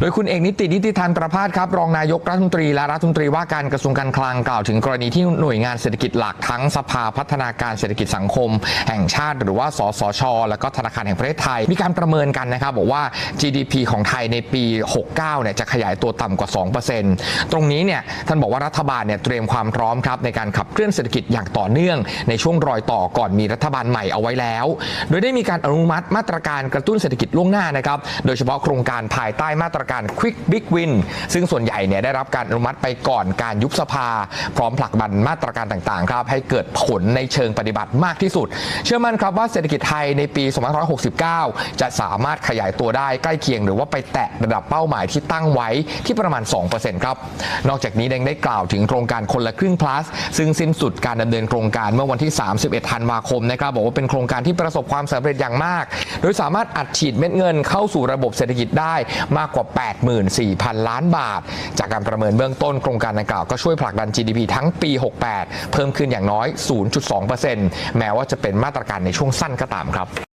โดยคุณเอกนิตินิติธันประพาสครับรองนายกรัฐมนตรีและรัฐมนตรีว่าการกระทรวงการคลังกล่าวถึงกรณีที่หน่วยงานเศรษฐกิจหลักทั้งสภาพัฒนาการเศรษฐกิจสังคม แห่งชาติ หรือว่าสสช และก็ธนาคารแห่งประเทศไทย มีการประเมินกันนะครับบอกว่า GDP ของไทยในปี 69 เนี่ยจะขยายตัวต่ำกว่า 2%ตรงนี้เนี่ยท่านบอกว่ารัฐบาลเนี่ยเตรียมความพร้อมครับในการขับเคลื่อนเศรษฐกิจอย่างต่อเนื่อง ในช่วงรอยต่อก่อนมีรัฐบาลใหม่เอาไว้แล้ว โดยได้มีการอนุมัติมาตรการกระตุ้นเศรษฐกิจล่วงหน้านะครับโดยเฉพาะโครงการภายใต้มาตรการ Quick Big Win ซึ่งส่วนใหญ่เนี่ยได้รับการอนุมัติไปก่อนการยุบสภา พร้อมผลักดันมาตรการต่างๆครับให้เกิดผลในเชิงปฏิบัติมากที่สุด เชื่อมั่นครับว่าเศรษฐกิจไทยในปี 2569 จะสามารถขยายตัวได้ใกล้เคียง หรือว่าไปแตะระดับเป้าหมายที่ตั้งไว้ที่ประมาณ 2%ครับ นอกจากนี้ยังได้กล่าวถึงโครงการคนละครึ่ง plus ซึ่งสิ้นสุดการดำเนินโครงการเมื่อวันที่ 31 ธันวาคมนะครับบอกว่าเป็นโครงการที่ประสบความสำเร็จอย่างมาก โดยสามารถอัดฉีดเม็ดเงินเข้าสู่ระบบเศรษฐกิจได้มากกว่า84,000 ล้านบาท จากการประเมินเบื้องต้นโครงการดังกล่าวก็ช่วยผลักดัน GDP ทั้งปี 68 เพิ่มขึ้นอย่างน้อย 0.2%แม้ว่าจะเป็นมาตรการในช่วงสั้นก็ตามครับ